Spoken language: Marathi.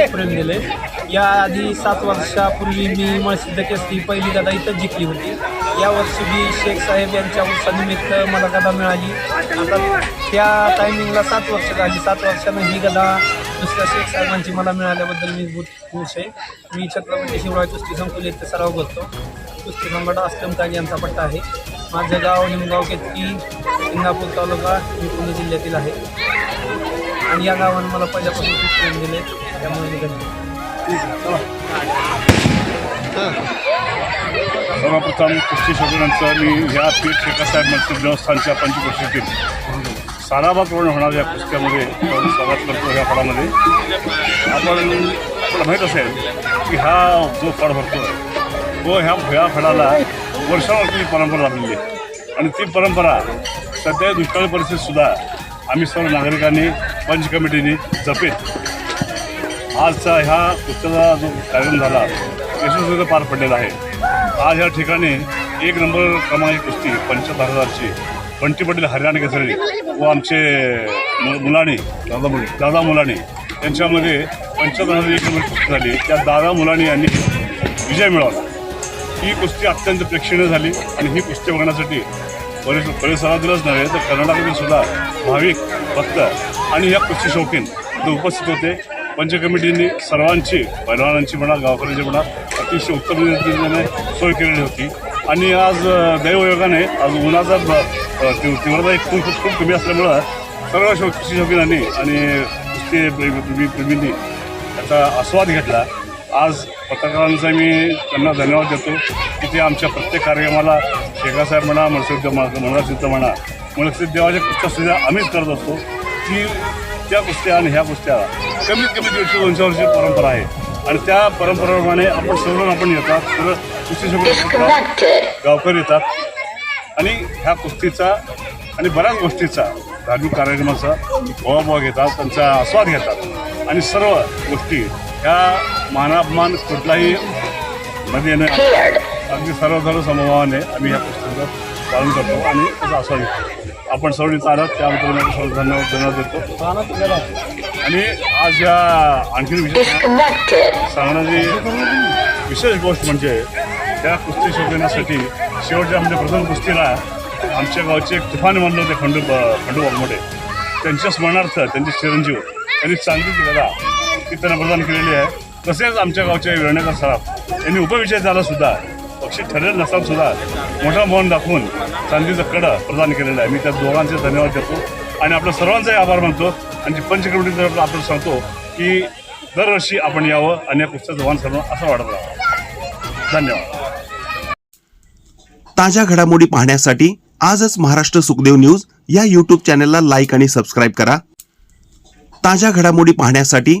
या आधी सात वर्षापूर्वी मी मळसिद्ध केसरी पहिली गदा इथं जिंकली होती. यावर्षी मी शेख साहेब यांच्या उत्सानिमित्त मला गदा मिळाली. आता त्या टायमिंगला सात वर्ष झाली. सात वर्षानं ही गदा दुसऱ्या शेख साहेबांची मला मिळाल्याबद्दल मी खूप खुश आहे. मी छत्रपती शिवराय कुस्ती संकुल येथे सराव करतो. कुस्ती संघट अस्लम काग यांचा पट्टा आहे. माझं गाव निमगाव केतकी इंदापूर तालुका मी पुणे जिल्ह्यातील आहे. आणि या गावाने मला पहिल्यापासून खूप प्रेम दिले त्यामुळे मी धन्यवाद सर्वप्रथम कुस्ती शौकीनांचं मी ह्या पीठ शेखासाहेब मंत्री देवस्थानच्या पंचकृषीतील होणार या कुस्त्यामध्ये स्वागत करतो ह्या फळामध्ये. आपण आपल्याला माहीत असेल की हा जो फळ भरतो तो ह्या ह्या फळाला वर्षावर्षी परंपरा लाभलेली आहे. आणि ती परंपरा सध्या दुष्काळी परिस्थितीसुद्धा आम्ही सर्व नागरिकांनी पंच कमिटीने जपेत. आजचा ह्या कुस्त्याचा जो कार्यक्रम झाला यशस्वीरित्या पार पडलेला आहे. आज या ठिकाणी एक नंबर क्रमांक कुस्ती पंच्याहत्तर हजारची बंटी पटेल हरियाणा केसरी व आमचे मु- मुलानी दादा मुले. दादा मुलानी यांच्यामध्ये पंच्याहत्तर हजार एक नंबर कुस्ती झाली. त्या दादा मुलानी यांनी विजय मिळवला. ही कुस्ती अत्यंत प्रेक्षणीय झाली आणि ही कुस्ती बघण्यासाठी परिस परिसरातीलच नव्हे तर कर्नाटकातील सुद्धा भाविक भक्त आणि या पक्षी शौकीन ते उपस्थित होते. पंचकमिटीने सर्वांची पैलवानांची म्हणा गावकऱ्यांची म्हणा अतिशय उत्तम रीतीने सोय केलेली होती. आणि आज दैवयोगाने आज उन्हाचा तीव्रता एक खूप खूप कमी असल्यामुळं सर्व शौ शौकीनांनी आणि कुस्ती प्रेमी प्रेमींनी त्याचा आस्वाद घेतला. आज पत्रकारांचा मी त्यांना धन्यवाद देतो की ते आमच्या प्रत्येक कार्यक्रमाला शेखासाहेब म्हणा मनसिद्ध मनसिद्ध म्हणा मनसिद्ध देवाच्या कुस्त्या सुद्धा आम्हीच करत असतो की त्या कुस्त्या आणि ह्या कुस्त्या कमीत कमी दीडशे दोनशे वर्षाची परंपरा आहे. आणि त्या परंपरेप्रमाणे आपण सर्व आपण येतात सर्व कुस्ती सगळं गावकरी येतात. आणि ह्या कुस्तीचा आणि बऱ्याच गोष्टीचा धार्मिक कार्यक्रमाचा बोवा घेतात त्यांचा आस्वाद घेतात. आणि सर्व गोष्टी ह्या मानापमान कुठलाही मध्ये न अगदी सर्व सर्व समभावाने आम्ही ह्या पुस्तकाचं पालन करतो आणि त्याचा आस्वाद घेतो. आपण सर्व इथं आलात त्याबद्दल मी सर्व धन्यवाद धन्यवाद देतो. आणि आज या आणखी विशेष सांगण्याची विशेष गोष्ट म्हणजे त्या कुस्ती शोधण्यासाठी शेवटच्या म्हणजे प्रथम कुस्तीला आमच्या गावचे एक तुफान म्हणलं होते खंडू खंडू वाघमोडे त्यांच्या स्मरणार्थ त्यांचे चिरंजीव त्यांनी चांदीची गदा ती प्रदान केलेली आहे. तसेच आमच्या गावचे वेळणेकर सराफ यांनी उपविजय झाला सुद्धा. पक्षी ठरलेलं नसताना सुद्धा. मोठा मौन दाखवून चांदीचं कडं प्रदान केलेलं आहे. मी त्या दोघांचे धन्यवाद देतो. आणि आपल्या सर्वांचाही आभार मानतो. आणि पंचकमिटीतर्फे आपण सांगतो की दरवर्षी आपण यावं आणि या पुस्तक वाहन करणं असं वाटत राहावं. धन्यवाद. ताज्या घडामोडी पाहण्यासाठी आजच महाराष्ट्र सुखदेव न्यूज या यूट्यूब चॅनलला लाईक आणि सबस्क्राईब करा. ताज्या घडामोडी पाहण्यासाठी